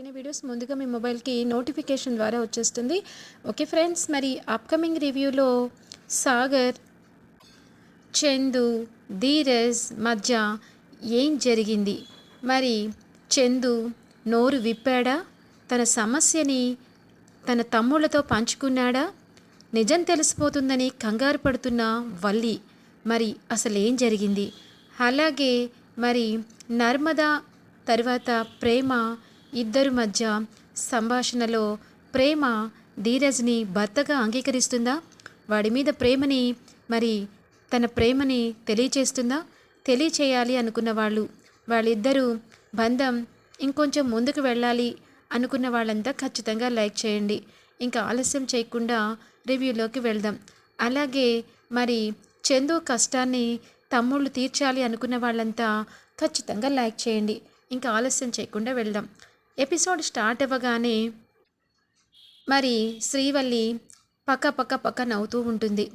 పెట్టిన వీడియోస్ ముందుగా మీ మొబైల్కి నోటిఫికేషన్ ద్వారా వచ్చేస్తుంది. ఓకే ఫ్రెండ్స్ మరి అప్కమింగ్ రివ్యూలో సాగర్ చందు ధీరజ్ మధ్య ఏం జరిగింది? మరి చందు నోరు విప్పాడా? తన సమస్యని తన తమ్ముళ్ళతో పంచుకున్నాడా? నిజం తెలిసిపోతుందని కంగారు పడుతున్న వల్లి మరి అసలు ఏం జరిగింది? అలాగే మరి నర్మదా తర్వాత ప్రేమ ఇద్దరు మధ్య సంభాషణలో ప్రేమ ధీరజ్ని భర్తగా అంగీకరిస్తుందా? వాడి మీద ప్రేమని మరి తన ప్రేమని తెలియచేస్తుందా? తెలియచేయాలి అనుకున్న వాళ్ళు. వాళ్ళిద్దరూ బంధం ఇంకొంచెం ముందుకు వెళ్ళాలి అనుకున్న వాళ్ళంతా ఖచ్చితంగా లైక్ చేయండి. ఇంకా ఆలస్యం చేయకుండా రివ్యూలోకి వెళ్దాం. అలాగే మరి చందు కష్టాన్ని తమ్ముళ్ళు తీర్చాలి అనుకున్న వాళ్ళంతా ఖచ్చితంగా లైక్ చేయండి. ఇంకా ఆలస్యం చేయకుండా వెళ్దాం. ఎపిసోడ్ స్టార్ట్ అవ్వగానే మరి శ్రీవల్లి పక్క పక్క పక్క నవ్వుతూ ఉంటుంది.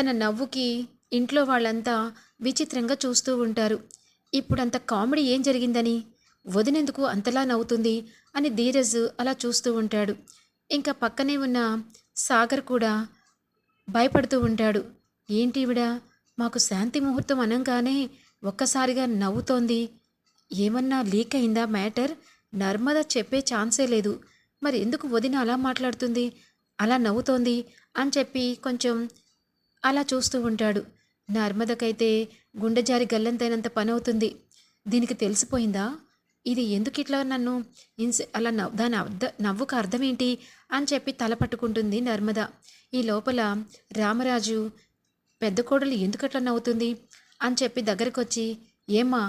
తన నవ్వుకి ఇంట్లో వాళ్ళంతా విచిత్రంగా చూస్తూ ఉంటారు. ఇప్పుడంత కామెడీ ఏం జరిగిందని? వదినెందుకు అంతలా నవ్వుతుంది? అని ధీరజ్ అలా చూస్తూ ఉంటాడు. ఇంకా పక్కనే ఉన్న సాగర్ కూడా భయపడుతూ ఉంటాడు. ఏంటి ఈవిడ మాకు శాంతి ముహూర్తం అనంగానే ఒక్కసారిగా నవ్వుతోంది. ఏమన్నా లీక్ అయిందా మ్యాటర్? నర్మద చెప్పే ఛాన్సే లేదు. మరి ఎందుకు వదిన అలా మాట్లాడుతుంది? అలా నవ్వుతోంది అని చెప్పి కొంచెం అలా చూస్తూ ఉంటాడు. నర్మదకైతే గుండె జారి గల్లంతైనంత పని అవుతుంది దీనికి తెలిసిపోయిందా? ఇది ఎందుకు ఇట్లా నన్ను ఇన్స్ అలా నవ్వు దాని అర్థ నవ్వుకు అర్థం ఏంటి అని చెప్పి తల పట్టుకుంటుంది నర్మద. ఈ లోపల రామరాజు పెద్ద కోడలు ఎందుకట్లా నవ్వుతుంది? అని చెప్పి దగ్గరకొచ్చి ఏమ్మా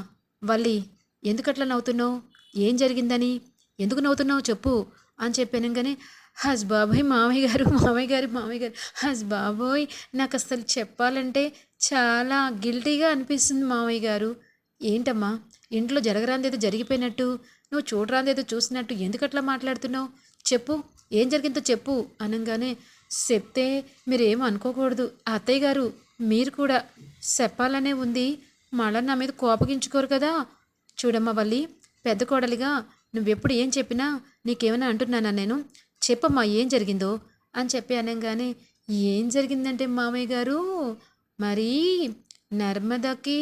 వల్లి ఎందుకట్లా నవ్వుతున్నావు? ఏం జరిగిందని? ఎందుకు నవ్వుతున్నావు చెప్పు అని చెప్పానంగానే హస్ బాబోయ్ మామయ్య గారు మామయ్య గారు మామయ్య గారు హస్ బాబోయ్ నాకు అసలు చెప్పాలంటే చాలా గిల్టీగా అనిపిస్తుంది మామయ్య గారు. ఏంటమ్మా ఇంట్లో జరగరాందేదో జరిగిపోయినట్టు నువ్వు చూడరాందేదో చూసినట్టు ఎందుకు అట్లా మాట్లాడుతున్నావు? చెప్పు ఏం జరిగిందో చెప్పు అనగానే చెప్తే మీరేం అనుకోకూడదు. అత్తయ్య గారు మీరు కూడా చెప్పాలనే ఉంది. మళ్ళా నా మీద కోపగించుకోరు కదా. చూడమ్మా వల్లి పెద్ద కోడలిగా నువ్వెప్పుడు ఏం చెప్పినా నీకేమైనా అంటున్నానా నేను? చెప్పమ్మా ఏం జరిగిందో? అని చెప్పి అనగానే ఏం జరిగిందంటే మామయ్య గారు మరి నర్మదాకి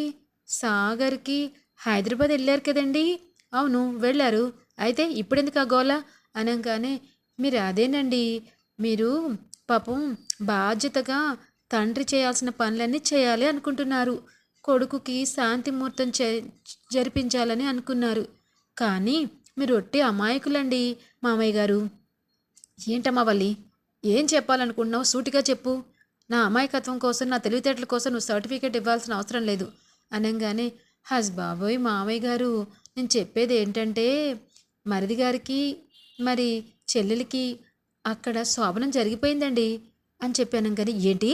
సాగర్కి హైదరాబాద్ వెళ్ళారు కదండి. అవును వెళ్ళారు. అయితే ఇప్పుడెందుకు ఆ గోల? అనగానే మీరు అదేనండి. మీరు పాపం బాధ్యతగా తండ్రి చేయాల్సిన పనులన్నీ చేయాలి అనుకుంటున్నారు. కొడుకుకి శాంతి ముహూర్తం చే జరిపించాలని అనుకున్నారు. కానీ మీరు ఒట్టి అమాయకులండి మామయ్య గారు. ఏంటమ్మా వల్లి? ఏం చెప్పాలనుకుంటున్నావు సూటిగా చెప్పు. నా అమాయకత్వం కోసం నా తెలివితేటల కోసం నువ్వు సర్టిఫికేట్ ఇవ్వాల్సిన అవసరం లేదు. అనగానే హస్ బాబోయ్ మామయ్య గారు నేను చెప్పేది ఏంటంటే మరిది గారికి మరి చెల్లెలికి అక్కడ శోభనం జరిగిపోయిందండి అని చెప్పాను కానీ ఏంటి?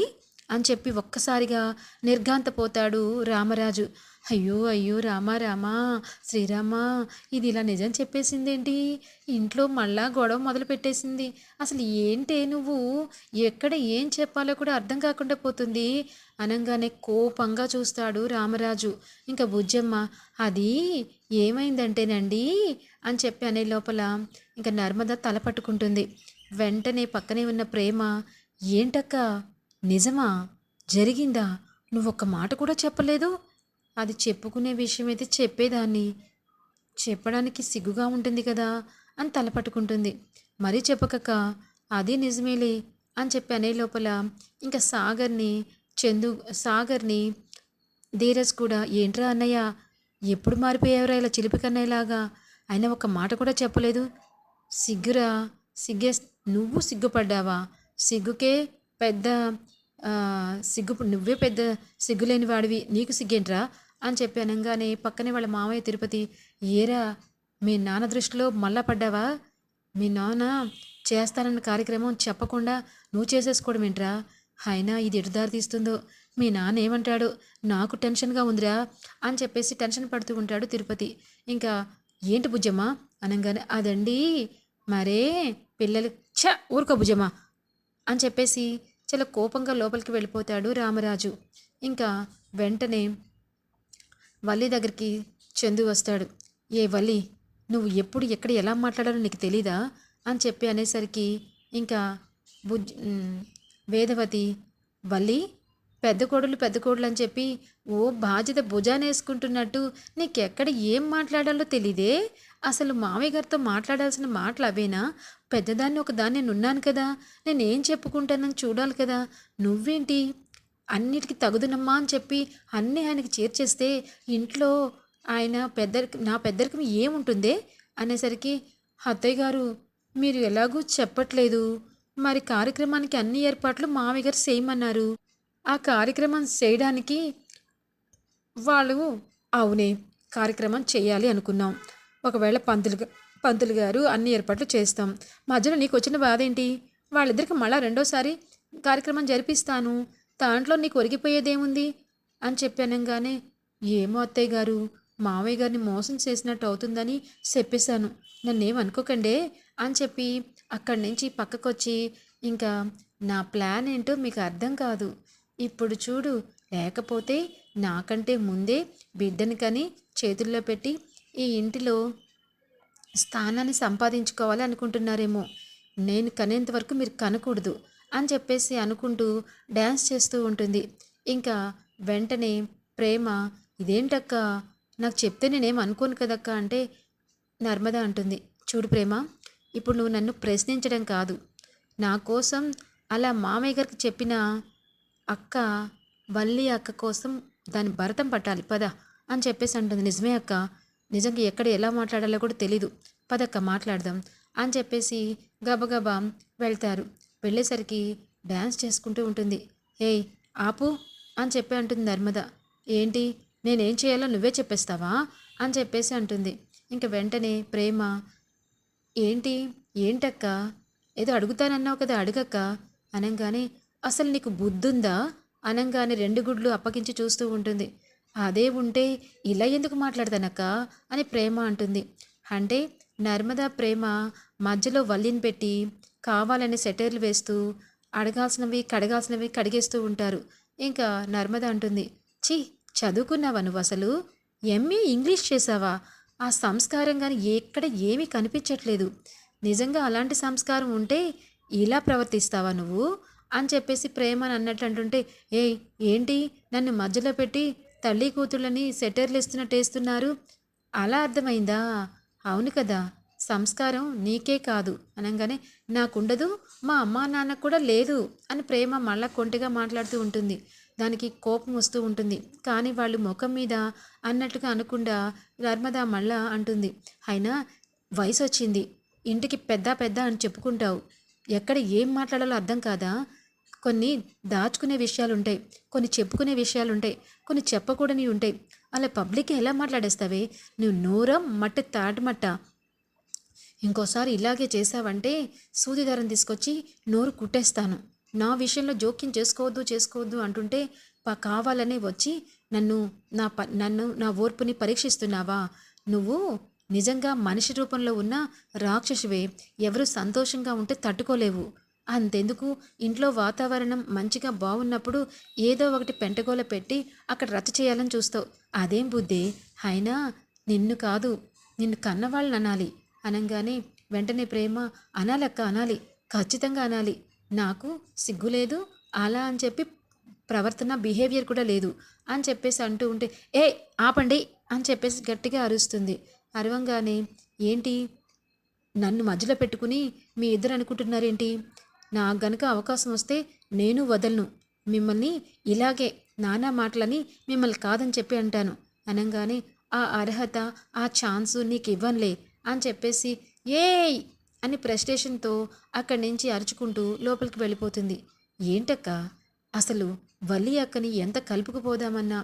అని చెప్పి ఒక్కసారిగా నిర్ఘాంతపోతాడు రామరాజు. అయ్యో అయ్యో రామా రామా శ్రీరామా ఇది ఇలా నిజం చెప్పేసిందేంటి? ఇంట్లో మళ్ళా గొడవ మొదలు పెట్టేసింది. అసలు ఏంటే నువ్వు? ఎక్కడ ఏం చెప్పాలో కూడా అర్థం కాకుండా పోతుంది. అనగానే కోపంగా చూస్తాడు రామరాజు. ఇంకా బుజ్జమ్మ అది ఏమైందంటేనండి? అని చెప్పి అనే లోపల ఇంకా నర్మద తల పట్టుకుంటుంది. వెంటనే పక్కనే ఉన్న ప్రేమ ఏంటక్క? నిజమా? జరిగిందా? నువ్వు ఒక్క మాట కూడా చెప్పలేదు? అది చెప్పుకునే విషయం అయితే చెప్పేదాన్ని. చెప్పడానికి సిగ్గుగా ఉంటుంది కదా అని తలపట్టుకుంటుంది మరీ చెప్పకక్క అది నిజమేలే అని చెప్పి అనే లోపల ఇంకా సాగర్ని చందు సాగర్ని ధీరజ్ కూడా ఏంట్రా అన్నయ్య ఎప్పుడు మారిపోయావురా ఇలా చిలిపి కన్నయ్యలాగా? అయినా ఒక మాట కూడా చెప్పలేదు. సిగ్గురా సిగ్గే నువ్వు సిగ్గుపడ్డావా? సిగ్గుకే పెద్ద సిగ్గు నువ్వే పెద్ద సిగ్గులేని వాడివి నీకు సిగ్గేంట్రా? అని చెప్పి అనగానే పక్కనే వాళ్ళ మామయ్య తిరుపతి ఏరా మీ నాన్న దృష్టిలో మళ్ళా పడ్డావా? మీ నాన్న చేస్తానన్న కార్యక్రమం చెప్పకుండా నువ్వు చేసేసుకోవడం ఏంట్రా? అయినా ఇది ఎటు దారి తీస్తుందో? మీ నాన్న ఏమంటాడు? నాకు టెన్షన్గా ఉందిరా? అని చెప్పేసి టెన్షన్ పడుతూ ఉంటాడు తిరుపతి. ఇంకా ఏంటి బుజ్జమ్మ? అనగానే అదండి మరే పిల్లలు ఛ ఊరుకో బుజ్జమ్మ అని చెప్పేసి చాలా కోపంగా లోపలికి వెళ్ళిపోతాడు రామరాజు. ఇంకా వెంటనే వల్లి దగ్గరికి చందు వస్తాడు. ఏ వల్లి నువ్వు ఎప్పుడు ఎక్కడ ఎలా మాట్లాడాలో నీకు తెలీదా? అని చెప్పి అనేసరికి ఇంకా బుజ్ వేదవతి వల్లి పెద్ద కోడలు పెద్ద కోడలు అని చెప్పి ఓ బాధ్యత భుజానేసుకుంటున్నట్టు నీకెక్కడ ఏం మాట్లాడాలో తెలీదే? అసలు మామయ్య గారితో మాట్లాడాల్సిన మాటలు అవేనా? పెద్దదాన్ని ఒకదాన్ని నేనున్నాను నేను ఉన్నాను కదా. నేనేం చెప్పుకుంటానని చూడాలి కదా. నువ్వేంటి? అన్నిటికీ తగుదునమ్మా అని చెప్పి అన్నీ ఆయనకి చేర్చేస్తే ఇంట్లో ఆయన పెద్దరికి నా పెద్దరికం ఏముంటుందే? అనేసరికి అత్తయ్య గారు మీరు ఎలాగూ చెప్పట్లేదు. మరి కార్యక్రమానికి అన్ని ఏర్పాట్లు మామయ్య గారు చేయమన్నారు. ఆ కార్యక్రమం చేయడానికి వాళ్ళు అవునే కార్యక్రమం చేయాలి అనుకున్నాం. ఒకవేళ పంతులు పంతులు గారు అన్ని ఏర్పాట్లు చేస్తాం. మధ్యలో నీకు వచ్చిన బాధ ఏంటి? వాళ్ళిద్దరికి మళ్ళా రెండోసారి కార్యక్రమం జరిపిస్తాను. దాంట్లో నీకు ఒరిగిపోయేదేముంది? అని చెప్పానంగానే ఏమో అత్తయ్య గారు మావయ్య గారిని మోసం చేసినట్టు అవుతుందని చెప్పేశాను. నన్నేమనుకోకండే అని చెప్పి అక్కడి నుంచి పక్కకొచ్చి ఇంకా నా ప్లాన్ ఏంటో మీకు అర్థం కాదు. ఇప్పుడు చూడు లేకపోతే నాకంటే ముందే బిడ్డని కని చేతుల్లో పెట్టి ఈ ఇంటిలో స్థానాన్ని సంపాదించుకోవాలి అనుకుంటున్నారేమో. నేను కనేంత వరకు మీరు కనకూడదు అని చెప్పేసి అనుకుంటూ డ్యాన్స్ చేస్తూ ఉంటుంది. ఇంకా వెంటనే ప్రేమ ఇదేంటక్క? నాకు చెప్తే నేనేం అనుకోను కదక్క? అంటే నర్మద అంటుంది. చూడు ప్రేమ ఇప్పుడు నువ్వు నన్ను ప్రశ్నించడం కాదు. నా కోసం అలా మామయ్య గారికి చెప్పిన అక్క వల్లి అక్క కోసం దాని భరతం పట్టాలి. పద అని చెప్పేసి అంటుంది. నిజమే అక్క. నిజంగా ఎక్కడ ఎలా మాట్లాడాలో కూడా తెలీదు. పదక్క మాట్లాడదాం అని చెప్పేసి గబగబా వెళ్తారు. వెళ్ళేసరికి డ్యాన్స్ చేసుకుంటూ ఉంటుంది. ఏయ్ ఆపు అని చెప్పి అంటుంది నర్మద. ఏంటి? నేనేం చేయాలో నువ్వే చెప్పేస్తావా? అని చెప్పేసి అంటుంది. ఇంక వెంటనే ప్రేమ ఏంటి? ఏంటక్క? ఏదో అడుగుతానన్నావు కదా అడగక్క? అనంగానే అసలు నీకు బుద్ధుందా? అనంగానే రెండు గుడ్లు అప్పగించి చూస్తూ ఉంటుంది. అదే ఉంటే ఇలా ఎందుకు మాట్లాడతానక్క అని ప్రేమ అంటుంది. అంటే నర్మదా ప్రేమ మధ్యలో వల్లిని పెట్టి కావాలని సెటైర్లు వేస్తూ అడగాల్సినవి కడగాల్సినవి కడిగేస్తూ ఉంటారు. ఇంకా నర్మద అంటుంది ఛీ చదువుకున్నావా నువ్వు అసలు? ఎంఏ ఇంగ్లీష్ చేసావా ఆ సంస్కారం కానీ ఎక్కడ ఏమీ కనిపించట్లేదు. నిజంగా అలాంటి సంస్కారం ఉంటే ఇలా ప్రవర్తిస్తావా నువ్వు? అని చెప్పేసి ప్రేమ అని అన్నట్టు అంటుంటే ఏ ఏంటి? నన్ను మధ్యలో పెట్టి తల్లి కూతుళ్ళని సెటర్లు ఇస్తున్నట్టు వేస్తున్నారు. అలా అర్థమైందా? అవును కదా. సంస్కారం నీకే కాదు. అనగానే నాకుండదు మా అమ్మా నాన్నకు కూడా లేదు అని ప్రేమ మళ్ళా కొంటిగా మాట్లాడుతూ ఉంటుంది. దానికి కోపం వస్తూ ఉంటుంది. కానీ వాళ్ళు ముఖం మీద అన్నట్టుగా అనకుండా నర్మదా మళ్ళా అంటుంది. అయినా వయసు వచ్చింది ఇంటికి పెద్ద పెద్ద అని చెప్పుకుంటావు. ఎక్కడ ఏం మాట్లాడాలో అర్థం కాదా? కొన్ని దాచుకునే విషయాలు ఉంటాయి కొన్ని చెప్పుకునే విషయాలు ఉంటాయి కొన్ని చెప్పకూడనివి ఉంటాయి అలా పబ్లిక్ ఎలా మాట్లాడేస్తావే? నువ్వు నోరం మట్ట తాటమట్ట ఇంకోసారి ఇలాగే చేసావంటే సూదిదారం తీసుకొచ్చి నోరు కుట్టేస్తాను. నా విషయంలో జోక్యం చేసుకోవద్దు చేసుకోవద్దు అంటుంటే పా కావాలనే వచ్చి నన్ను నా ప నన్ను నా ఓర్పుని పరీక్షిస్తున్నావా? నువ్వు నిజంగా మనిషి రూపంలో ఉన్న రాక్షసువే. ఎవరు సంతోషంగా ఉంటే తట్టుకోలేవు. అంతెందుకు? ఇంట్లో వాతావరణం మంచిగా బాగున్నప్పుడు ఏదో ఒకటి పెంటగోల పెట్టి అక్కడ రచ్చ చేయాలని చూస్తావు. అదేం బుద్ధి? అయినా నిన్ను కాదు నిన్ను కన్నవాళ్ళని అనాలి. అనగానే వెంటనే ప్రేమ అనాలక్క అనాలి ఖచ్చితంగా అనాలి. నాకు సిగ్గు లేదు అలా అని చెప్పి ప్రవర్తన బిహేవియర్ కూడా లేదు అని చెప్పేసి అంటూ ఉంటే ఏ ఆపండి అని చెప్పేసి గట్టిగా అరుస్తుంది. అరవంగానే ఏంటి? నన్ను మధ్యలో పెట్టుకుని మీ ఇద్దరు అనుకుంటున్నారేంటి? నాకు గనక అవకాశం వస్తే నేను వదలను. మిమ్మల్ని ఇలాగే నానా మాటలని మిమ్మల్ని కాదని చెప్పి అంటాను. అనగానే ఆ అర్హత ఆ ఛాన్సు నీకు ఇవ్వనులే అని చెప్పేసి ఏయ్! అని ప్రెస్టేషన్తో అక్కడి నుంచి అరుచుకుంటూ లోపలికి వెళ్ళిపోతుంది. ఏంటక్క? అసలు వల్లి అక్కని ఎంత కలుపుకుపోదామన్నా?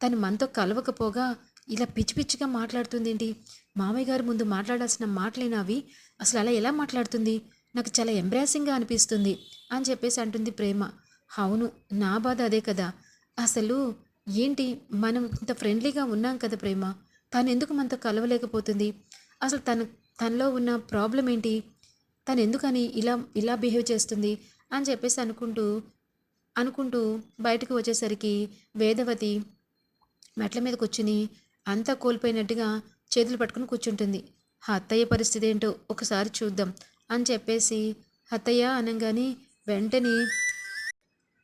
తను మనతో కలవకపోగా ఇలా పిచ్చి పిచ్చిగా మాట్లాడుతుందేంటి? మామయ్య గారి ముందు మాట్లాడాల్సిన మాటలేనా అవి అసలు అలా ఎలా మాట్లాడుతుంది? నాకు చాలా ఎంబ్రాసింగ్గా అనిపిస్తుంది అని చెప్పేసి అంటుంది ప్రేమ. అవును నా బాధ అదే కదా. అసలు ఏంటి మనం ఇంత ఫ్రెండ్లీగా ఉన్నాం కదా ప్రేమ? తను ఎందుకు మనతో కలవలేకపోతుంది? అసలు తన తనలో ఉన్న ప్రాబ్లం ఏంటి? తను ఎందుకని ఇలా ఇలా బిహేవ్ చేస్తుంది? అని చెప్పేసి అనుకుంటూ అనుకుంటూ బయటకు వచ్చేసరికి వేదవతి మెట్ల మీద కూర్చుని అంతా కోల్పోయినట్టుగా చేతులు పట్టుకుని కూర్చుంటుంది. ఆ అత్తయ్య పరిస్థితి ఏంటో ఒకసారి చూద్దాం. అని చెప్పేసి హతయ్య అనగానే వెంటనే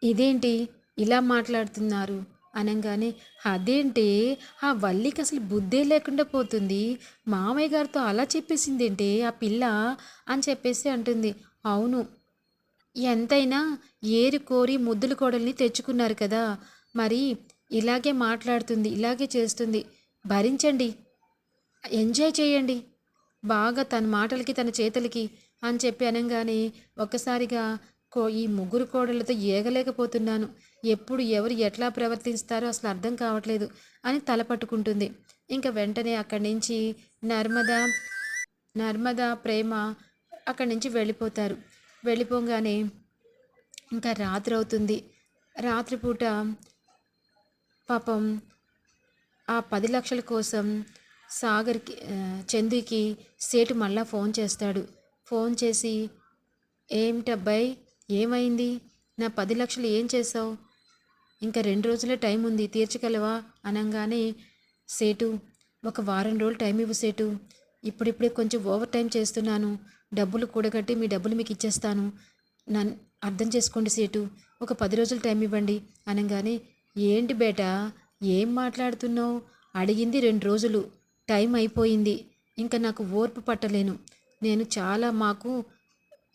ఇదేంటి ఇలా మాట్లాడుతున్నారు? అనగానే అదేంటి ఆ వల్లికి అసలు బుద్ధే లేకుండా పోతుంది. మామయ్య గారితో అలా చెప్పేసిందేంటి ఆ పిల్ల? అని చెప్పేసి అంటుంది. అవును ఎంతైనా ఏరి కోరి ముద్దుల కోడల్ని తెచ్చుకున్నారు కదా. మరి ఇలాగే మాట్లాడుతుంది ఇలాగే చేస్తుంది. భరించండి ఎంజాయ్ చేయండి. బాగా తన మాటలకి తన చేతులకి అని చెప్పి అనగానే ఒక్కసారిగా కో ఈ ముగ్గురు కోడళ్ళతో ఏగలేకపోతున్నాను. ఎప్పుడు ఎవరు ఎట్లా ప్రవర్తిస్తారో అసలు అర్థం కావట్లేదు అని తల పట్టుకుంటుంది. ఇంకా వెంటనే అక్కడి నుంచి నర్మదా నర్మదా ప్రేమ అక్కడి నుంచి వెళ్ళిపోతారు. వెళ్ళిపోగానే ఇంకా రాత్రి అవుతుంది. రాత్రిపూట పాపం ఆ పది లక్షల కోసం సాగర్కి చందుకి సేటు మళ్ళా ఫోన్ చేస్తాడు. ఫోన్ చేసి ఏమిటబ్బాయి ఏమైంది? నా పది లక్షలు ఏం చేసావు ఇంకా రెండు రోజులే టైం ఉంది తీర్చగలవా? అనగానే సేటు ఒక వారం రోజులు టైం ఇవ్వు సేటు. ఇప్పుడిప్పుడే కొంచెం ఓవర్ టైం చేస్తున్నాను. డబ్బులు కూడగట్టి మీ డబ్బులు మీకు ఇచ్చేస్తాను. నన్ను అర్థం చేసుకోండి సేటు. ఒక పది రోజులు టైం ఇవ్వండి. అనగానే ఏంటి బేటా ఏం మాట్లాడుతున్నావు? అడిగింది రెండు రోజులు. టైం అయిపోయింది. ఇంకా నాకు ఓర్పు పట్టలేను. నేను చాలా మాకు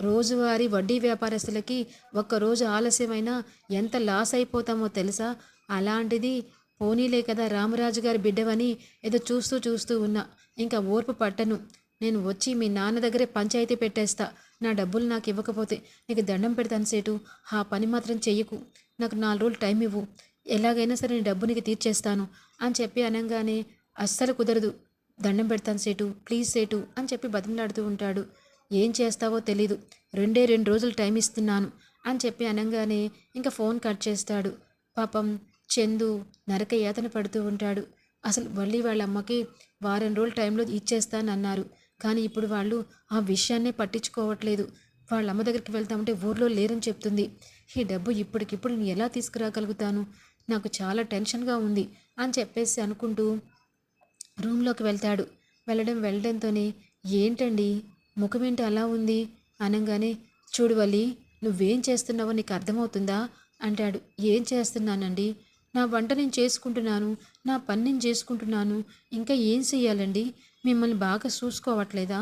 రోజువారీ వడ్డీ వ్యాపారస్తులకి ఒక్కరోజు ఆలస్యమైనా ఎంత లాస్ అయిపోతామో తెలుసా? అలాంటిది పోనీలే కదా రామరాజు గారి బిడ్డవని ఏదో చూస్తూ చూస్తూ ఉన్నా. ఇంకా ఓర్పు పట్టను. నేను వచ్చి మీ నాన్న దగ్గరే పంచాయతీ పెట్టేస్తా. నా డబ్బులు నాకు ఇవ్వకపోతే నీకు దండం పెడతాను సేటు. ఆ పని మాత్రం చెయ్యకు. నాకు నాలుగు రోజులు టైం ఇవ్వు. ఎలాగైనా సరే నీ డబ్బు నీకు తీర్చేస్తాను. అని చెప్పి అనగానే అస్సలు కుదరదు. దండం పెడతాను సేటు ప్లీజ్ సేటు అని చెప్పి బతిమలాడుతూ ఉంటాడు. ఏం చేస్తావో తెలీదు. రెండే రెండు రోజులు టైం ఇస్తున్నాను అని చెప్పి అనగానే ఇంకా ఫోన్ కట్ చేస్తాడు. పాపం చందు నరక యాతన పడుతూ ఉంటాడు. అసలు మళ్ళీ వాళ్ళ అమ్మకి వారం రోజుల టైంలో ఇచ్చేస్తానన్నారు. కానీ ఇప్పుడు వాళ్ళు ఆ విషయాన్నే పట్టించుకోవట్లేదు. వాళ్ళ అమ్మ దగ్గరికి వెళ్తామంటే ఊర్లో లేరని చెప్తుంది. ఈ డబ్బు ఇప్పటికిప్పుడు నేను ఎలా తీసుకురాగలుగుతాను? నాకు చాలా టెన్షన్గా ఉంది అని చెప్పేసి అనుకుంటూ రూమ్లోకి వెళ్తాడు. వెళ్ళడం వెళ్ళడంతోనే ఏంటండి? ముఖమేంటి అలా ఉంది? అనగానే చూడు వల్లి నువ్వేం చేస్తున్నావో నీకు అర్థమవుతుందా? అంటాడు. ఏం చేస్తున్నానండి? నా వంట నేను చేసుకుంటున్నాను నా పని నేను చేసుకుంటున్నాను ఇంకా ఏం చెయ్యాలండి? మిమ్మల్ని బాగా చూసుకోవట్లేదా?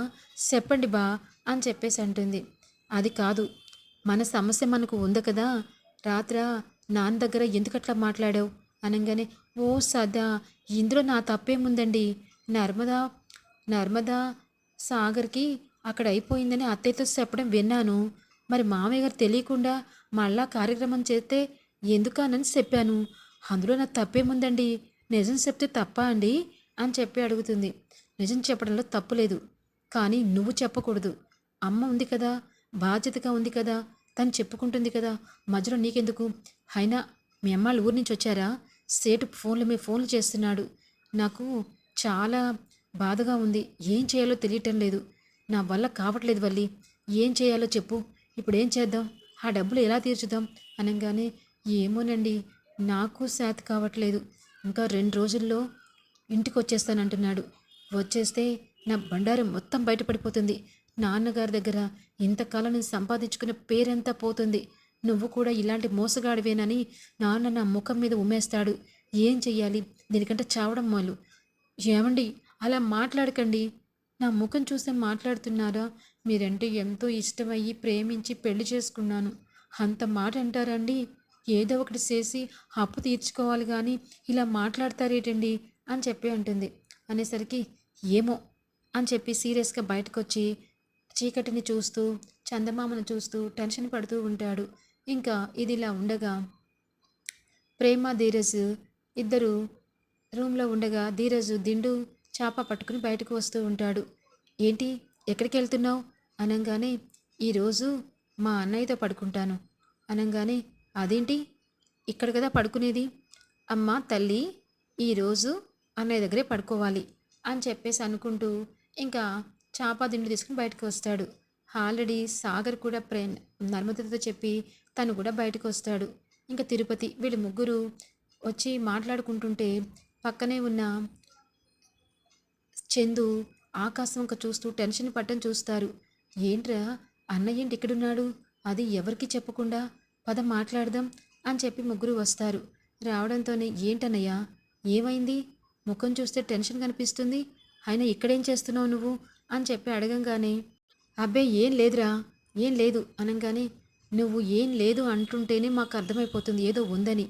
చెప్పండి బా అని చెప్పేసి అంటుంది. అది కాదు మన సమస్య మనకు ఉంది కదా. రాత్ర నాన్న దగ్గర ఎందుకట్లా మాట్లాడావు? అనగానే ఓ సదా ఇందులో నా తప్పేముందండి? నర్మదా నర్మదా సాగర్కి అక్కడ అయిపోయిందని అత్తయ్యతో చెప్పడం విన్నాను. మరి మామయ్య గారు తెలియకుండా మళ్ళా కార్యక్రమం చేస్తే ఎందుకనని చెప్పాను. అందులో నా తప్పేముందండి? నిజం చెప్తే తప్ప అండి? అని చెప్పి అడుగుతుంది. నిజం చెప్పడంలో తప్పు లేదు. కానీ నువ్వు చెప్పకూడదు. అమ్మ ఉంది కదా బాధ్యతగా ఉంది కదా తను చెప్పుకుంటుంది కదా మధ్యలో నీకెందుకు? అయినా మీ అమ్మాళ్ళు ఊరి నుంచి వచ్చారా? సేటు ఫోన్లు మీద ఫోన్లు చేస్తున్నాడు. నాకు చాలా బాధగా ఉంది. ఏం చేయాలో తెలియటం లేదు. నా వల్ల కావట్లేదు వల్లి. ఏం చేయాలో చెప్పు. ఇప్పుడు ఏం చేద్దాం? ఆ డబ్బులు ఎలా తీర్చుదాం? అనగానే ఏమోనండి. నాకు శాత కావట్లేదు. ఇంకా రెండు రోజుల్లో ఇంటికి వచ్చేస్తానంటున్నాడు వచ్చేస్తే నా బండారం మొత్తం బయటపడిపోతుంది. నాన్నగారి దగ్గర ఇంతకాలం నేను సంపాదించుకున్న పేరంతా పోతుంది. నువ్వు కూడా ఇలాంటి మోసగాడివేనని నాన్న నా ముఖం మీద ఉమ్మేస్తాడు. ఏం చెయ్యాలి? దీనికంటే చావడం మాలు. ఏమండి? అలా మాట్లాడకండి. నా ముఖం చూసే మాట్లాడుతున్నారా? మీరంటే ఎంతో ఇష్టమయ్యి ప్రేమించి పెళ్ళి చేసుకున్నాను. అంత మాట అంటారండి. ఏదో ఒకటి చేసి అప్పు తీర్చుకోవాలి కానీ ఇలా మాట్లాడతారేటండి? అని చెప్పి అంటుంది. అనేసరికి ఏమో అని చెప్పి సీరియస్గా బయటకు వచ్చి చీకటిని చూస్తూ చందమామను చూస్తూ టెన్షన్ పడుతూ ఉంటాడు. ఇంకా ఇది ఇలా ఉండగా ప్రేమ ధీరజ్ ఇద్దరు రూమ్లో ఉండగా ధీరజ్ దిండు చాప పట్టుకుని బయటకు వస్తూ ఉంటాడు. ఏంటి? ఎక్కడికి వెళ్తున్నావు? అనగానే ఈరోజు మా అన్నయ్యతో పడుకుంటాను. అనగానే అదేంటి? ఇక్కడ కదా పడుకునేది? అమ్మ తల్లి ఈరోజు అన్నయ్య దగ్గరే పడుకోవాలి అని చెప్పేసి అనుకుంటూ ఇంకా చేప దిండు తీసుకుని బయటకు వస్తాడు. ఆల్రెడీ సాగర్ కూడా ప్రే నర్మదతో చెప్పి తను కూడా బయటకు వస్తాడు ఇంకా తిరుపతి వీళ్ళు ముగ్గురు వచ్చి మాట్లాడుకుంటుంటే పక్కనే ఉన్న చందు ఆకాశం ఒక చూస్తూ టెన్షన్ పట్టం చూస్తారు. ఏంట్రా అన్నయ్య ఏంటి ఇక్కడున్నాడు? అది ఎవరికి చెప్పకుండా పద మాట్లాడదాం అని చెప్పి ముగ్గురు వస్తారు. రావడంతోనే ఏంటన్నయ్య? ఏమైంది? ముఖం చూస్తే టెన్షన్ కనిపిస్తుంది. ఆయన ఇక్కడేం చేస్తున్నావు నువ్వు? అని చెప్పి అడగంగానే అబ్బే ఏం లేదురా ఏం లేదు అనగానే నువ్వు ఏం లేదు అంటుంటేనే మాకు అర్థమైపోతుంది ఏదో ఉందని.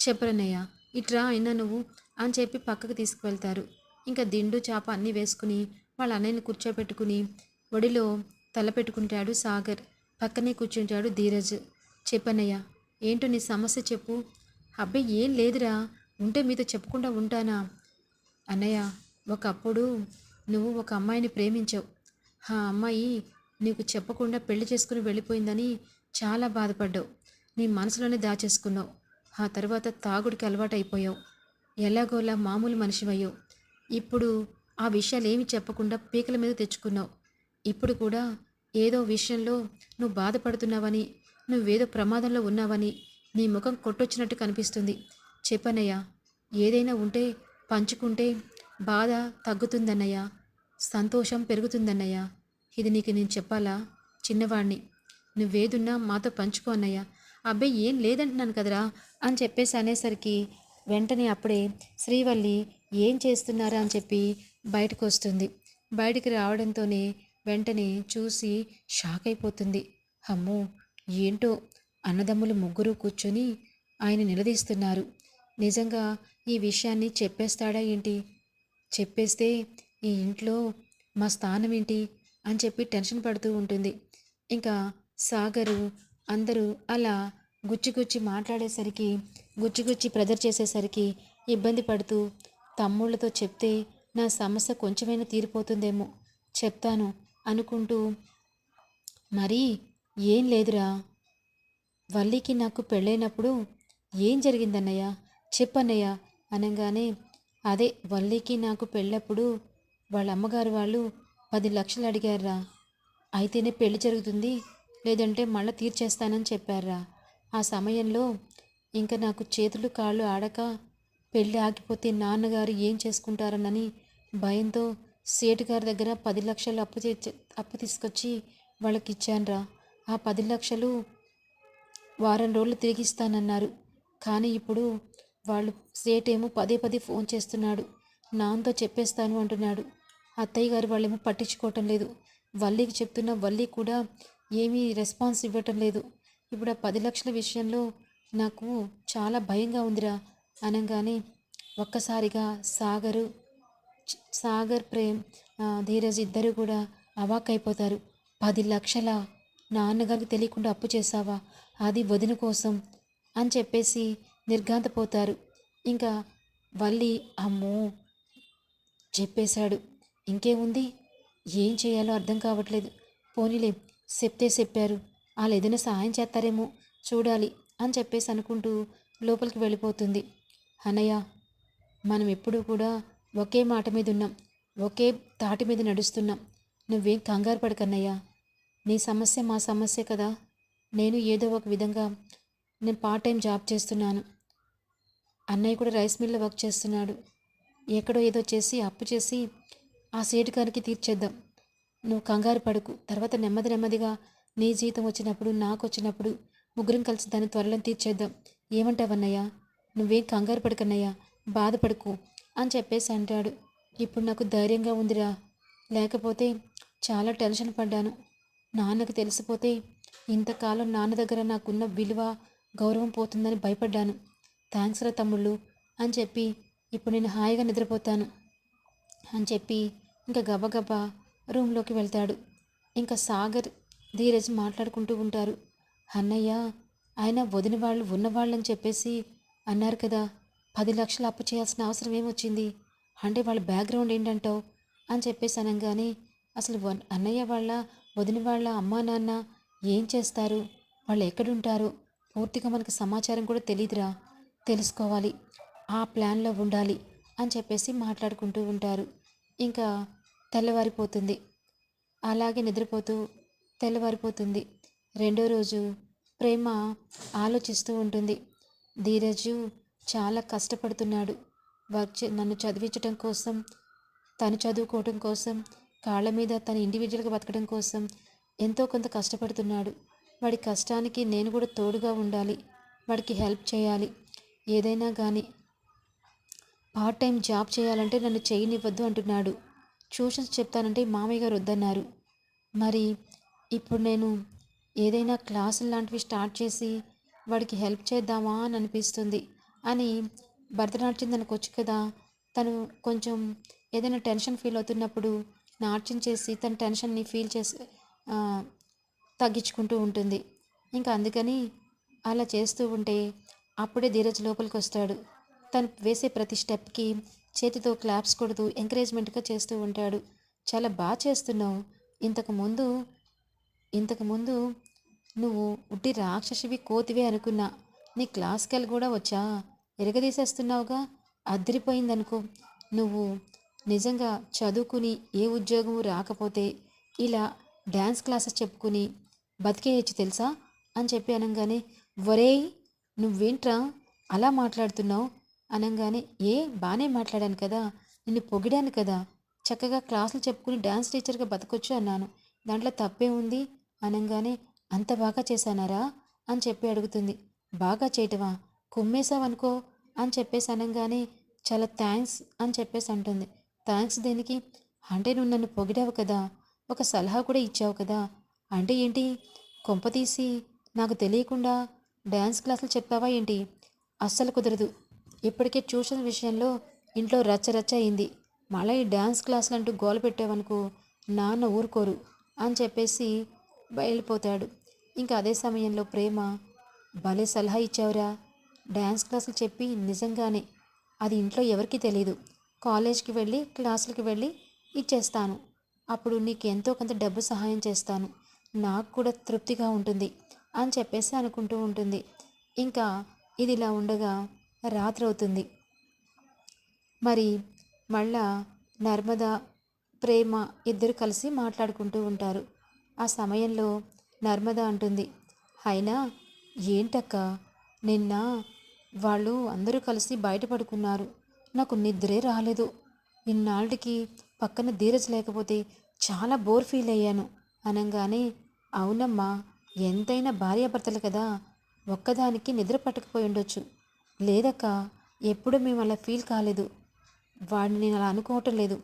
చెప్పరన్నయ్య. ఇట్రా అయినా నువ్వు అని చెప్పి పక్కకు తీసుకువెళ్తారు. ఇంకా దిండు చేప అన్నీ వేసుకుని వాళ్ళ అన్నయ్యని కూర్చోబెట్టుకుని ఒడిలో తల పెట్టుకుంటాడు సాగర్. పక్కనే కూర్చుంటాడు ధీరజ్. చెప్పన్నయ్య ఏంటో నీ సమస్య చెప్పు. అబ్బాయి ఏం లేదురా. ఉంటే మీతో చెప్పకుండా ఉంటానా? అన్నయ్య ఒకప్పుడు నువ్వు ఒక అమ్మాయిని ప్రేమించావు. ఆ అమ్మాయి నీకు చెప్పకుండా పెళ్ళి చేసుకుని వెళ్ళిపోయిందని చాలా బాధపడ్డావు. నీ మనసులోనే దాచేసుకున్నావు. ఆ తర్వాత తాగుడికి అలవాటైపోయావు. ఎలాగోలా మామూలు మనిషివయ్యావు. ఇప్పుడు ఆ విషయాలు ఏమి చెప్పకుండా పీకల మీద తెచ్చుకున్నావు. ఇప్పుడు కూడా ఏదో విషయంలో నువ్వు బాధపడుతున్నావని నువ్వేదో ప్రమాదంలో ఉన్నావని నీ ముఖం కొట్టొచ్చినట్టు కనిపిస్తుంది. చెప్పనయ్యా ఏదైనా ఉంటే పంచుకుంటే బాధ తగ్గుతుందన్నయ్యా. సంతోషం పెరుగుతుందన్నయ్యా. ఇది నీకు నేను చెప్పాలా? చిన్నవాణ్ణి. నువ్వేదున్నా మాతో పంచుకోనయ్యా అబ్బాయి ఏం లేదంటున్నాను కదరా అని చెప్పేసి అనేసరికి వెంటనే అప్పుడే శ్రీవల్లి ఏం చేస్తున్నారా అని చెప్పి బయటకు వస్తుంది బయటికి రావడంతోనే వెంటనే చూసి షాక్ అయిపోతుంది. అమ్మో ఏంటో అన్నదమ్ములు ముగ్గురు కూర్చొని ఆయన నిలదీస్తున్నారు. నిజంగా ఈ విషయాన్ని చెప్పేస్తాడా ఏంటి? చెప్పేస్తే ఈ ఇంట్లో మా స్థానం ఏంటి? అని చెప్పి టెన్షన్ పడుతూ ఉంటుంది. ఇంకా సాగరు అందరూ అలా గుచ్చిగుచ్చి గుచ్చి మాట్లాడేసరికి గుచ్చిగుచ్చి గుచ్చి ప్రెజర్ చేసేసరికి ఇబ్బంది పడుతూ తమ్ముళ్ళతో చెప్తే నా సమస్య కొంచెమైనా తీరిపోతుందేమో చెప్తాను అనుకుంటూ మరి ఏం లేదురా వల్లికి నాకు పెళ్ళైనప్పుడు ఏం జరిగిందన్నయ్య చెప్పన్నయ్య అనగానే అదే వల్లికి నాకు పెళ్ళప్పుడు వాళ్ళ అమ్మగారు వాళ్ళు పది లక్షలు అడిగారురా అయితేనే పెళ్ళి జరుగుతుంది లేదంటే మళ్ళీ తీర్చేస్తానని చెప్పారా? ఆ సమయంలో ఇంకా నాకు చేతులు కాళ్ళు ఆడక పెళ్ళి ఆగిపోతే నాన్నగారు ఏం చేసుకుంటారనని భయంతో సేటు గారి దగ్గర పది లక్షలు అప్పు అప్పు తీసుకొచ్చి వాళ్ళకి ఇచ్చానురా ఆ పది లక్షలు వారం రోజులు తిరిగిస్తానన్నారు. కానీ ఇప్పుడు వాళ్ళు సేటేమో పదే పదే ఫోన్ చేస్తున్నాడు. నాన్నతో చెప్పేస్తాను అంటున్నాడు. అత్తయ్య గారు వాళ్ళేమో పట్టించుకోవటం లేదు. వల్లికి చెప్తున్న వల్లి కూడా ఏమీ రెస్పాన్స్ ఇవ్వటం లేదు. ఇప్పుడు ఆ పది లక్షల విషయంలో నాకు చాలా భయంగా ఉందిరా అనగానే ఒక్కసారిగా సాగరు సాగర్ ప్రేమ్ ధీరజ్ ఇద్దరు కూడా అవాక్కైపోతారు పది లక్షల నాన్నగారికి తెలియకుండా అప్పు చేశావా? అది వదిన కోసం అని చెప్పేసి నిర్ఘాంతపోతారు. ఇంకా వల్లి అమ్మో! చెప్పేశాడు. ఇంకేముంది? ఏం చేయాలో అర్థం కావట్లేదు. పోనీలే చెప్తే చెప్పారు. వాళ్ళు ఏదైనా సహాయం చేస్తారేమో చూడాలి అని చెప్పేసి అనుకుంటూ లోపలికి వెళ్ళిపోతుంది. అన్నయ్య మనం ఎప్పుడూ కూడా ఒకే మాట మీద ఉన్నాం. ఒకే తాటి మీద నడుస్తున్నాం. నువ్వేం కంగారు పడకన్నయ్యా. నీ సమస్య మా సమస్య కదా. నేను ఏదో ఒక విధంగా నేను పార్ట్ టైం జాబ్ చేస్తున్నాను. అన్నయ్య కూడా రైస్ మిల్లో వర్క్ చేస్తున్నాడు. ఎక్కడో ఏదో చేసి అప్పు చేసి ఆ సేటు గారికి తీర్చేద్దాం. నువ్వు కంగారు పడుకు. తర్వాత నెమ్మది నెమ్మదిగా నీ జీతం వచ్చినప్పుడు నాకు వచ్చినప్పుడు ముగ్గురం కలిసి దాన్ని త్వరలో తీర్చేద్దాం. ఏమంటావన్నయ్యా? నువ్వేం కంగారు పడకన్నయ్యా? బాధపడుకు అని చెప్పేసి అంటాడు. ఇప్పుడు నాకు ధైర్యంగా ఉందిరా. లేకపోతే చాలా టెన్షన్ పడ్డాను. నాన్నకు తెలిసిపోతే ఇంతకాలం నాన్న దగ్గర నాకున్న విలువ గౌరవం పోతుందని భయపడ్డాను. థ్యాంక్స్ రా తమ్ముళ్ళు అని చెప్పి ఇప్పుడు నేను హాయిగా నిద్రపోతాను అని చెప్పి ఇంకా గబగబా రూమ్లోకి వెళ్తాడు. ఇంకా సాగర్ ధీరజ్ మాట్లాడుకుంటూ ఉంటారు. అన్నయ్య ఆయన వదిన వాళ్ళు ఉన్నవాళ్ళని చెప్పేసి అన్నారు కదా పది లక్షలు అప్పు చేయాల్సిన అవసరం ఏమొచ్చింది? అంటే వాళ్ళ బ్యాక్గ్రౌండ్ ఏంటంటావు? అని చెప్పేసి అనగానే అసలు వన్- అన్నయ్య వాళ్ళ వదిన వాళ్ళ అమ్మా నాన్న ఏం చేస్తారు? వాళ్ళు ఎక్కడుంటారు? పూర్తిగా మనకు సమాచారం కూడా తెలియదురా తెలుసుకోవాలి. ఆ ప్లాన్లో ఉండాలి అని చెప్పేసి మాట్లాడుకుంటూ ఉంటారు. ఇంకా తెల్లవారిపోతుంది. అలాగే నిద్రపోతూ తెల్లవారిపోతుంది. రెండో రోజు ప్రేమ ఆలోచిస్తూ ఉంటుంది. ధీరజు చాలా కష్టపడుతున్నాడు. వర్క్ నన్ను చదివించడం కోసం తను చదువుకోవడం కోసం కాళ్ళ మీద తన ఇండివిజువల్గా బతకడం కోసం ఎంతో కొంత కష్టపడుతున్నాడు. వాడి కష్టానికి నేను కూడా తోడుగా ఉండాలి. వాడికి హెల్ప్ చేయాలి. ఏదైనా కానీ పార్ట్ టైం జాబ్ చేయాలంటే నన్ను చేయనివ్వద్దు అంటున్నాడు. ట్యూషన్స్ చెప్తానంటే మామయ్య గారు వద్దన్నారు. మరి ఇప్పుడు నేను ఏదైనా క్లాసులు లాంటివి స్టార్ట్ చేసి వాడికి హెల్ప్ చేద్దామా అని అనిపిస్తుంది. అని భరతనాట్యం తనకు వచ్చు కదా తను కొంచెం ఏదైనా టెన్షన్ ఫీల్ అవుతున్నప్పుడు నాట్యం చేసి తన టెన్షన్ని ఫీల్ చేసి తగ్గించుకుంటూ ఉంటుంది. ఇంకా అందుకని అలా చేస్తూ ఉంటే అప్పుడే ధీరజ్ లోపలికి వస్తాడు. తను వేసే ప్రతి స్టెప్కి చేతితో క్లాప్స్ కొడుతూ ఎంకరేజ్మెంట్గా చేస్తూ ఉంటాడు. చాలా బాగా చేస్తున్నావు. ఇంతకుముందు ఇంతకుముందు నువ్వు ఉట్టి రాక్షసివి కోతివే అనుకున్నా. నీ క్లాస్కెల్ కూడా వచ్చా? ఎరగదీసేస్తున్నావుగా? అదిరిపోయిందనుకో. నువ్వు నిజంగా చదువుకుని ఏ ఉద్యోగము రాకపోతే ఇలా డ్యాన్స్ క్లాసెస్ చెప్పుకుని బతికేయచ్చు తెలుసా? అని చెప్పి అనగానే ఒరేయ్ నువ్వేంట్రా అలా మాట్లాడుతున్నావు? అనగానే ఏ బాగానే మాట్లాడాను కదా నిన్ను పొగిడాను కదా చక్కగా క్లాసులు చెప్పుకుని డ్యాన్స్ టీచర్గా బతకొచ్చు అన్నాను. దాంట్లో తప్పే ఉంది? అనగానే అంత బాగా చేశానారా? అని చెప్పి అడుగుతుంది. బాగా చేయటమా? కుమ్మేశావనుకో? అని చెప్పేసి అనగానే చాలా థ్యాంక్స్ అని చెప్పేసి అంటుంది. థ్యాంక్స్ దేనికి? అంటే నువ్వు నన్ను పొగిడావు కదా ఒక సలహా కూడా ఇచ్చావు కదా అంటే ఏంటి? కొంప తీసి నాకు తెలియకుండా డ్యాన్స్ క్లాసులు చెప్తావా ఏంటి? అస్సలు కుదరదు. ఇప్పటికే ట్యూషన్ విషయంలో ఇంట్లో రచ్చ రచ్చ అయింది. మళ్ళీ ఈ డ్యాన్స్ క్లాసులు అంటూ గోల పెట్టావనుకో నాన్న ఊరుకోరు అని చెప్పేసి బయలుపోతాడు. ఇంకా అదే సమయంలో ప్రేమ భలే సలహా ఇచ్చావురా డ్యాన్స్ క్లాసులు చెప్పి నిజంగానే అది ఇంట్లో ఎవరికీ తెలియదు కాలేజ్కి వెళ్ళి క్లాసులకి వెళ్ళి ఇచ్చేస్తాను. అప్పుడు నీకు ఎంతో కొంత డబ్బు సహాయం చేస్తాను. నాకు కూడా తృప్తిగా ఉంటుంది అని చెప్పేసి అనుకుంటూ ఉంటుంది. ఇంకా ఇది ఇలా ఉండగా రాత్రి అవుతుంది మరి మళ్ళా నర్మద ప్రేమ ఇద్దరు కలిసి మాట్లాడుకుంటూ ఉంటారు. ఆ సమయంలో నర్మద అంటుంది అయినా ఏంటక్క నిన్న వాళ్ళు అందరూ కలిసి బయటపడుకున్నారు. నాకు నిద్రే రాలేదు. ఇన్నాళ్ళకి పక్కన ధీరజ్ లేకపోతే చాలా బోర్ ఫీల్ అయ్యాను. అనగానే అవునమ్మా ఎంతైనా భార్యాభర్తలు కదా ఒక్కదానికి నిద్ర పట్టకపోయి ఉండొచ్చు. లేదక్క ఎప్పుడు మేము అలా ఫీల్ కాలేదు. వాడిని నేను అలా అనుకోవటం లేదు.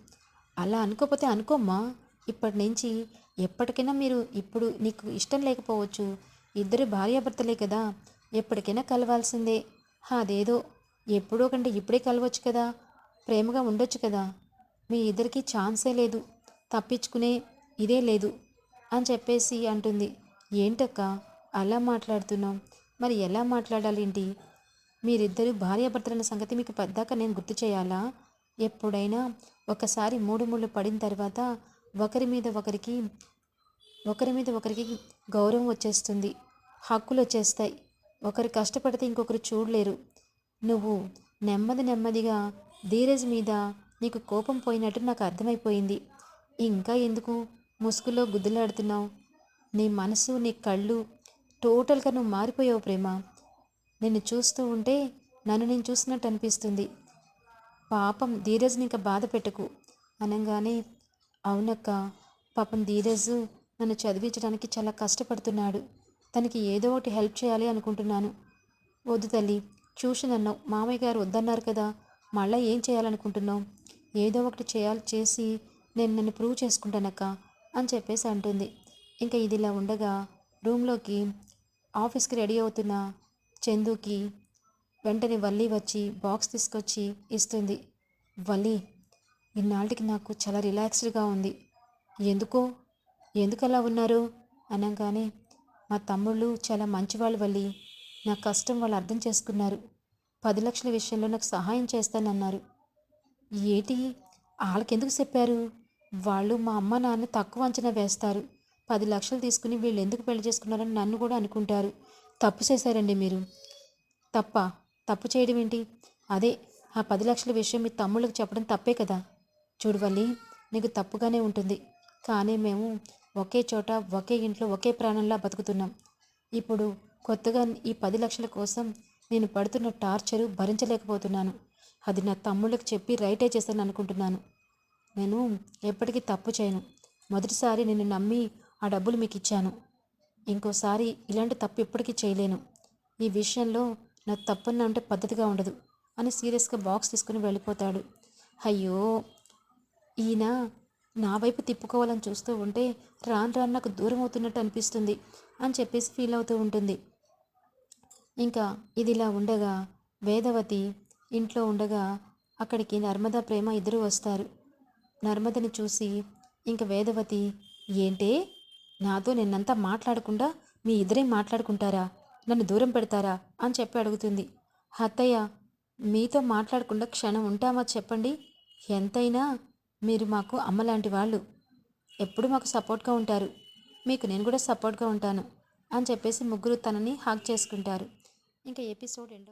అలా అనుకోపోతే అనుకోమ్మా. ఇప్పటి నుంచి ఎప్పటికైనా మీరు ఇప్పుడు నీకు ఇష్టం లేకపోవచ్చు. ఇద్దరు భార్యాభర్తలే కదా. ఎప్పటికైనా కలవాల్సిందే. అదేదో ఎప్పుడో కంటే ఇప్పుడే కలవచ్చు కదా. ప్రేమగా ఉండొచ్చు కదా. మీ ఇద్దరికి ఛాన్సే లేదు. తప్పించుకునే ఇదే లేదు అని చెప్పేసి అంటుంది. ఏంటక్క అలా మాట్లాడుతున్నాం మరి ఎలా మాట్లాడాలేంటి మీరిద్దరు భార్యాభర్తలన్న సంగతి మీకు పెద్దాక నేను గుర్తు చేయాలా? ఎప్పుడైనా ఒకసారి మూడు ముళ్ళు పడిన తర్వాత ఒకరి మీద ఒకరికి ఒకరి మీద ఒకరికి గౌరవం వచ్చేస్తుంది హక్కులు వచ్చేస్తాయి. ఒకరు కష్టపడితే ఇంకొకరు చూడలేరు. నువ్వు నెమ్మది నెమ్మదిగా ధీరజ్ మీద నీకు కోపం పోయినట్టు నాకు అర్థమైపోయింది. ఇంకా ఎందుకు ముసుగులో గుద్దులాడుతున్నావు? నీ మనసు నీ కళ్ళు టోటల్గా నువ్వు మారిపోయావు ప్రేమ. నిన్ను చూస్తూ ఉంటే నన్ను నేను చూసినట్టు అనిపిస్తుంది. పాపం ధీరజ్ని ఇంకా బాధ పెట్టకు. అనగానే అవునక్క పాపం ధీరజ్ నన్ను చదివించడానికి చాలా కష్టపడుతున్నాడు. తనకి ఏదో ఒకటి హెల్ప్ చేయాలి అనుకుంటున్నాను. వద్దు తల్లి ట్యూషన్ అన్నావు మామయ్య గారు వద్దన్నారు కదా మళ్ళీ ఏం చేయాలనుకుంటున్నావు? ఏదో ఒకటి చేయాలి చేసి నేను నన్ను ప్రూవ్ చేసుకుంటానక్క అని చెప్పేసి అంటుంది. ఇంకా ఇది ఇలా ఉండగా రూమ్లోకి ఆఫీస్కి రెడీ అవుతున్న చందుకి వెంటనే వల్లి వచ్చి బాక్స్ తీసుకొచ్చి ఇస్తుంది. వల్లి ఇన్నాళ్ళకి నాకు చాలా రిలాక్స్డ్గా ఉంది. ఎందుకో? ఎందుకు అలా ఉన్నారు? అనగానే మా తమ్ముళ్ళు చాలా మంచివాళ్ళు వల్లి. నా కష్టం వాళ్ళు అర్థం చేసుకున్నారు. పది లక్షల విషయంలో నాకు సహాయం చేస్తానన్నారు. ఏటి? వాళ్ళకెందుకు చెప్పారు? వాళ్ళు మా అమ్మ నాన్న తక్కువ అంచనా వేస్తారు. పది లక్షలు తీసుకుని వీళ్ళు ఎందుకు పెళ్ళి చేసుకున్నారని నన్ను కూడా అనుకుంటారు. తప్పు చేశారండి మీరు. తప్ప తప్పు చేయడం ఏంటి? అదే ఆ పది లక్షల విషయం మీ తమ్ముళ్ళకి చెప్పడం తప్పే కదా. చూడవల్లి నీకు తప్పుగానే ఉంటుంది. కానీ మేము ఒకే చోట ఒకే ఇంట్లో ఒకే ప్రాణంలా బతుకుతున్నాం. ఇప్పుడు కొత్తగా ఈ పది లక్షల కోసం నేను పడుతున్న టార్చరు భరించలేకపోతున్నాను. అది నా తమ్ముళ్ళకి చెప్పి రైటే చేశాను అనుకుంటున్నాను. నేను ఎప్పటికీ తప్పు చేయను. మొదటిసారి నిన్ను నమ్మి ఆ డబ్బులు మీకు ఇచ్చాను. ఇంకోసారి ఇలాంటి తప్పు ఎప్పటికీ చేయలేను. ఈ విషయంలో నాకు తప్పన్నా అంటే పద్ధతిగా ఉండదు అని సీరియస్గా బాక్స్ తీసుకుని వెళ్ళిపోతాడు. అయ్యో! ఈయన నా వైపు తిప్పుకోవాలని చూస్తూ ఉంటే రాను రాను నాకు దూరం అవుతున్నట్టు అనిపిస్తుంది అని చెప్పేసి ఫీల్ అవుతూ ఉంటుంది. ఇంకా ఇది ఇలా ఉండగా వేదవతి ఇంట్లో ఉండగా అక్కడికి నర్మద ప్రేమ ఇద్దరు వస్తారు. నర్మదని చూసి ఇంక వేదవతి ఏంటే? నాతో నిన్నంతా మాట్లాడకుండా మీ ఇద్దరే మాట్లాడుకుంటారా? నన్ను దూరం పెడతారా? అని చెప్పి అడుగుతుంది. అత్తయ్య మీతో మాట్లాడకుండా క్షణం ఉంటామా చెప్పండి? ఎంతైనా మీరు మాకు అమ్మలాంటి వాళ్ళు. ఎప్పుడు మాకు సపోర్ట్గా ఉంటారు. మీకు నేను కూడా సపోర్ట్గా ఉంటాను. అని చెప్పేసి ముగ్గురు తనని హాక్ చేసుకుంటారు. ఇంకా ఎపిసోడ్ ఎండ్